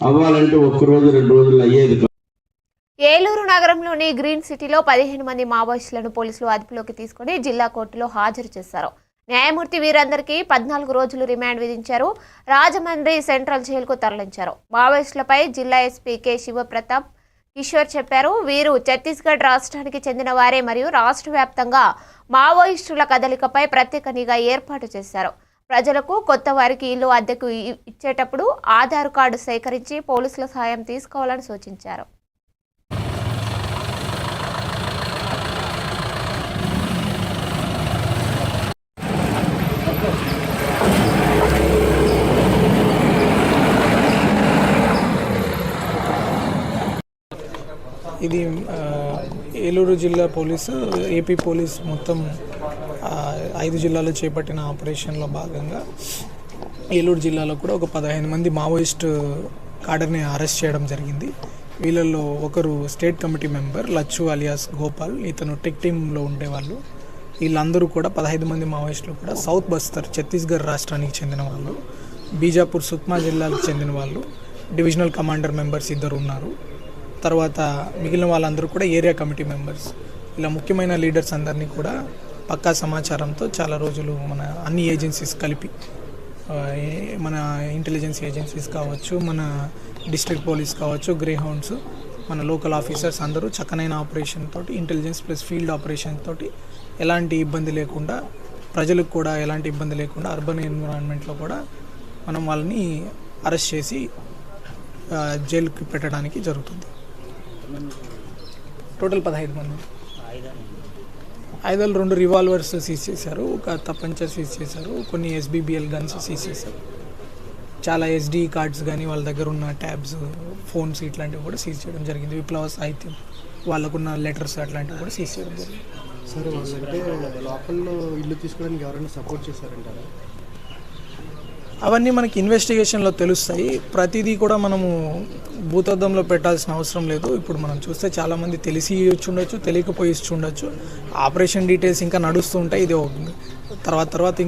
అవ్వాలంటే ఒక్క రోజు రెండు రోజులు అయ్యేది ఏలూరు నగరంలోని గ్రీన్ సిటీలో పదిహేను మంది మావోయిస్టులను పోలీసులు అదుపులోకి తీసుకుని జిల్లా కోర్టులో హాజరు చేశారు. న్యాయమూర్తి వీరందరికీ పద్నాలుగు రోజులు రిమాండ్ విధించారు. రాజమండ్రి సెంట్రల్ జైలుకు తరలించారు. మావోయిస్టులపై జిల్లా ఎస్పీ కె శివప్రతాప్ కిషోర్ చెప్పారు. వీరు ఛత్తీస్గఢ్ రాష్ట్రానికి చెందిన వారే మరియు రాష్ట్ర వ్యాప్తంగా మావోయిస్టుల కదలికపై ప్రత్యేక నిఘా ఏర్పాటు చేశారు. ప్రజలకు కొత్త వారికి ఇల్లు అద్దెకు ఇ- ఇచ్చేటప్పుడు ఆధార్ కార్డు సేకరించి పోలీసుల సహాయం తీసుకోవాలని సూచించారు. ఇది ఆ, ఏలూరు జిల్లా పోలీసు ఏపీ పోలీస్ మొత్తం ఐదు జిల్లాలో చేపట్టిన ఆపరేషన్లో భాగంగా ఏలూరు జిల్లాలో కూడా ఒక పదహైదు మంది మావోయిస్ట్ కాడర్ని అరెస్ట్ చేయడం జరిగింది. వీళ్ళల్లో ఒకరు state committee member Lachchu alias Gopal ఇతను టెక్ టీంలో ఉండేవాళ్ళు. వీళ్ళందరూ కూడా పదహైదు మంది మావోయిస్టులు కూడా సౌత్ బస్తర్ ఛత్తీస్గఢ్ రాష్ట్రానికి చెందిన వాళ్ళు. బీజాపూర్ సుక్మా జిల్లాకు చెందిన వాళ్ళు. డివిజనల్ కమాండర్ మెంబర్స్ ఇద్దరు ఉన్నారు. తర్వాత మిగిలిన వాళ్ళందరూ కూడా ఏరియా కమిటీ మెంబర్స్. ఇలా ముఖ్యమైన లీడర్స్ అందరినీ కూడా పక్కా సమాచారంతో చాలా రోజులు మన అన్ని ఏజెన్సీస్ కలిపి మన ఇంటెలిజెన్స్ ఏజెన్సీస్ కావచ్చు మన డిస్ట్రిక్ట్ పోలీస్ కావచ్చు గ్రే హౌండ్స్ మన లోకల్ ఆఫీసర్స్ అందరూ చక్కనైన ఆపరేషన్ తోటి ఇంటెలిజెన్స్ ప్లస్ ఫీల్డ్ ఆపరేషన్ తోటి ఎలాంటి ఇబ్బంది లేకుండా ప్రజలకు కూడా ఎలాంటి ఇబ్బంది లేకుండా అర్బన్ ఎన్విరాన్మెంట్లో కూడా మనం వాళ్ళని అరెస్ట్ చేసి జైలుకి పెట్టడానికి జరుగుతుంది. టోటల్ పదహైదు మంది. ఐదులు రెండు రివాల్వర్స్ సీజ్ చేశారు ఒక తప్పంచా సీజ్ చేశారు కొన్ని ఎస్బీబీఎల్ గన్స్ సీజ్ చేశారు. చాలా ఎస్డి కార్డ్స్ కానీ వాళ్ళ దగ్గర ఉన్న ట్యాబ్స్ ఫోన్స్ ఇట్లాంటివి కూడా సీజ్ చేయడం జరిగింది. విప్లవ సాహిత్యం వాళ్ళకున్న లెటర్స్ అట్లాంటివి కూడా సీజ్ చేయడం జరిగింది. సరే వాళ్ళంటే లోకల్లో ఇల్లు తీసుకోవడానికి ఎవరైనా సపోర్ట్ చేశారంటారా? అవన్నీ మనకి ఇన్వెస్టిగేషన్లో తెలుస్తాయి. ప్రతిదీ కూడా మనము భూతద్దంలో పెట్టాల్సిన అవసరం లేదు. ఇప్పుడు మనం చూస్తే చాలామంది తెలిసి ఇచ్చుండొచ్చు తెలియకపోయి ఇచ్చుండొచ్చు ఆపరేషన్ డీటెయిల్స్ ఇంకా నడుస్తూ ఉంటాయి. ఇది ఒక- తర్వాత తర్వాత